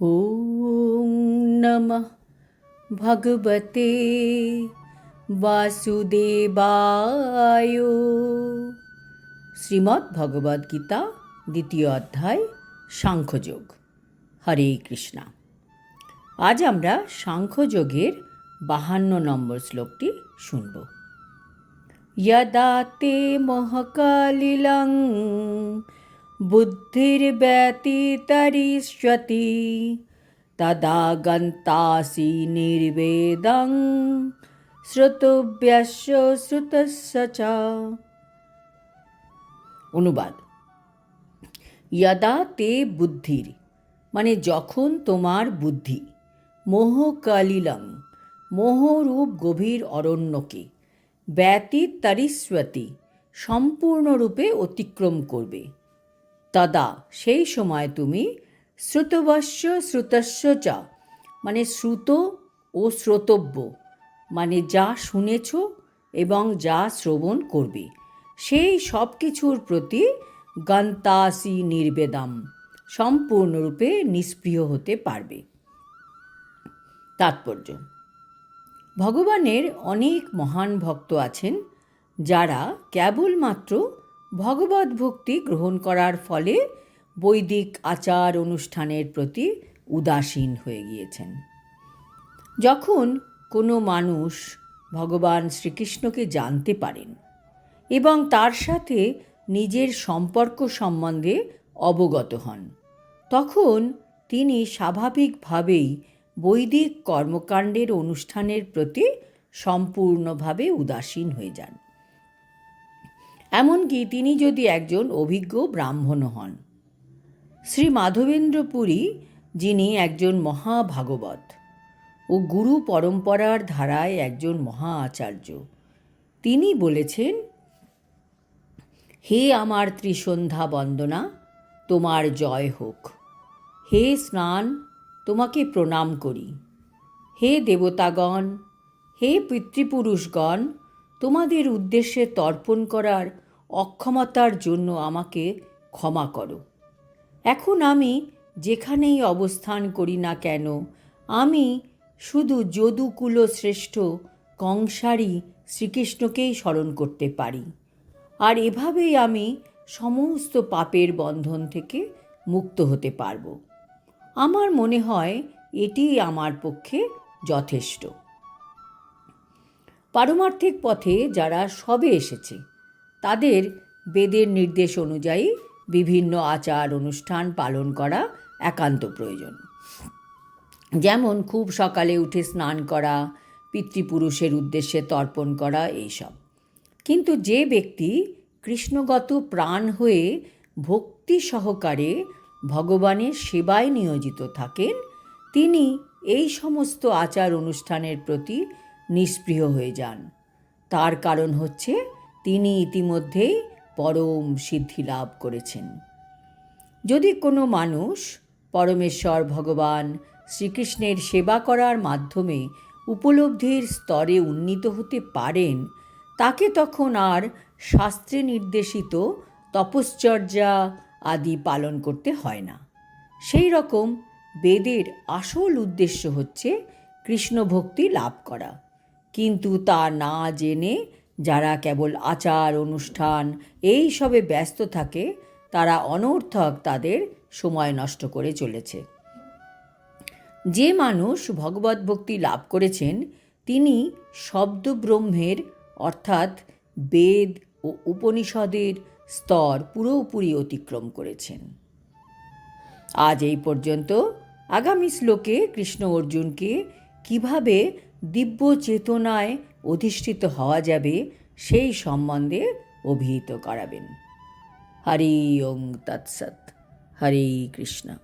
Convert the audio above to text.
ॐ नमः भगवते বাসুদেবায় শ্রীমদ্ ভগবদ গীতা দ্বিতীয় অধ্যায় সাংখ্যযোগ হরে কৃষ্ণা আজ আমরা সাংখ্যযোগের বাহান্ন নম্বর শ্লোকটি শুনব यदा ते महकालिलं बुद्धिर्व्यतितरिष्यति तदा गन्तासि निर्वेदं শ্রোতব্যাস্য শ্রুতস্য চ অনুবাদ ইয়াদা তে বুদ্ধির মানে যখন তোমার বুদ্ধি মোহকালিলং মোহরূপ গভীর অরণ্যকে ব্যতীত তারিস্বতী সম্পূর্ণরূপে অতিক্রম করবে তদা, সেই সময় তুমি শ্রুতবশ্য শ্রুতস্য চ মানে শ্রুত ও শ্রোতব্য মানে যা শুনেছ এবং যা শ্রবণ করবে। সেই সব কিছুর প্রতি গন্তাসি নির্বেদম, সম্পূর্ণরূপে নিষ্প্রিয় হতে পারবে। তাৎপর্য, ভগবানের অনেক মহান ভক্ত আছেন যারা কেবলমাত্র ভগবত ভক্তি গ্রহণ করার ফলে বৈদিক আচার অনুষ্ঠানের প্রতি উদাসীন হয়ে গিয়েছেন। যখন কোনো মানুষ ভগবান শ্রীকৃষ্ণকে জানতে পারেন এবং তার সাথে নিজের সম্পর্ক সম্বন্ধে অবগত হন, তখন তিনি স্বাভাবিকভাবেই বৈদিক কর্মকাণ্ডের অনুষ্ঠানের প্রতি সম্পূর্ণভাবে উদাসীন হয়ে যান। এমনকি তিনি যদি একজন অভিজ্ঞ ব্রাহ্মণ হন। শ্রী মাধবেন্দ্র পুরী, যিনি একজন মহাভাগবত ও গুরু পরম্পরার ধারায় একজন মহা আচার্য তিনি বলেছেন, হে আমার ত্রিসন্ধ্যা বন্দনা, তোমার জয় হোক। হে স্নান, তোমাকে প্রণাম করি। হে দেবতাগণ, হে পিতৃপুরুষগণ, তোমাদের উদ্দেশ্যে তর্পণ করার অক্ষমতার জন্য আমাকে ক্ষমা করো। এখন আমি যেখানেই অবস্থান করি না কেন, আমি শুধু যদুকুল শ্রেষ্ঠ কংসারী শ্রীকৃষ্ণকেই স্মরণ করতে পারি। আর এভাবেই আমি সমস্ত পাপের বন্ধন থেকে মুক্ত হতে পারব। আমার মনে হয় এটি আমার পক্ষে যথেষ্ট। পারমার্থিক পথে যারা সবে এসেছে তাদের বেদের নির্দেশ অনুযায়ী বিভিন্ন আচার অনুষ্ঠান পালন করা একান্ত প্রয়োজন। যেমন খুব সকালে উঠে স্নান করা, পিতৃপুরুষের উদ্দেশ্যে তর্পণ করা এইসব। কিন্তু যে ব্যক্তি কৃষ্ণগত প্রাণ হয়ে ভক্তি সহকারে ভগবানের সেবায় নিয়োজিত থাকেন, তিনি এই সমস্ত আচার অনুষ্ঠানের প্রতি নিষ্প্রিয় হয়ে যান। তার কারণ হচ্ছে তিনি ইতিমধ্যেই পরম সিদ্ধি লাভ করেছেন। যদি কোনো মানুষ পরমেশ্বর ভগবান শ্রীকৃষ্ণের সেবা করার মাধ্যমে উপলব্ধির স্তরে উন্নীত হতে পারেন, তাকে তখন আর শাস্ত্রে নির্দেশিত তপশ্চর্যা আদি পালন করতে হয় না। সেই রকম বেদের আসল উদ্দেশ্য হচ্ছে কৃষ্ণ ভক্তি লাভ করা। কিন্তু তা না জেনে যারা কেবল আচার, অনুষ্ঠান, এই সবে ব্যস্ত থাকে, তারা অনর্থক তাদের সময় নষ্ট করে চলেছে। যে মানুষ ভগবত ভক্তি লাভ করেছেন, তিনি শব্দব্রহ্মের, অর্থাৎ বেদ ও উপনিষদের স্তর পুরোপুরি অতিক্রম করেছেন। আজ এই পর্যন্ত আগামী শ্লোকে কৃষ্ণ অর্জুনকে কীভাবে দিব্য চেতনায় অধিষ্ঠিত হওয়া যাবে সেই সম্বন্ধে অভিহিত করাবেন। হরি ওং তৎসৎ। হরে কৃষ্ণ।